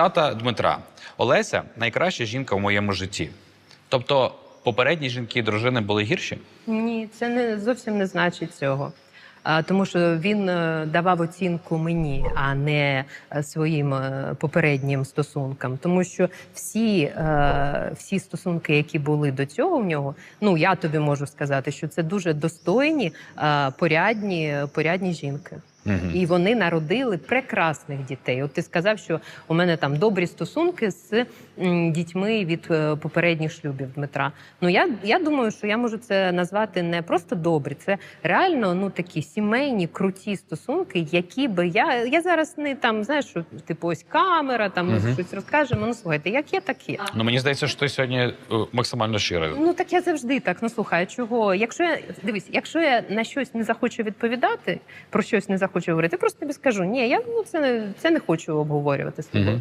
цитата Дмитра: Олеся найкраща жінка в моєму житті. Тобто, попередні жінки і дружини були гірші? Ні, це не зовсім не значить цього. Тому що він е, давав оцінку мені, а не е, своїм е, попереднім стосункам. Тому що всі, всі стосунки, які були до цього в нього, ну я тобі можу сказати, що це дуже достойні, порядні, порядні жінки. Мгм. І вони народили прекрасних дітей. От ти сказав, що у мене там добрі стосунки з дітьми від е, попередніх шлюбів Дмитра. Ну я, я думаю, що я можу це назвати не просто добрі, це реально ну такі сімейні, круті стосунки, які би я. Я зараз не там знаєш, що типу ось камера, там ми щось розкажемо. Ну слухайте, як є, так є. Ну мені здається, що ти сьогодні е, максимально щирий. Ну так я завжди так. Ну слухай, чого? Якщо я дивись, якщо я на щось не захочу відповідати, про щось не захочу говорити, я просто тобі скажу, ні, я ну це не це не хочу обговорювати з тобою.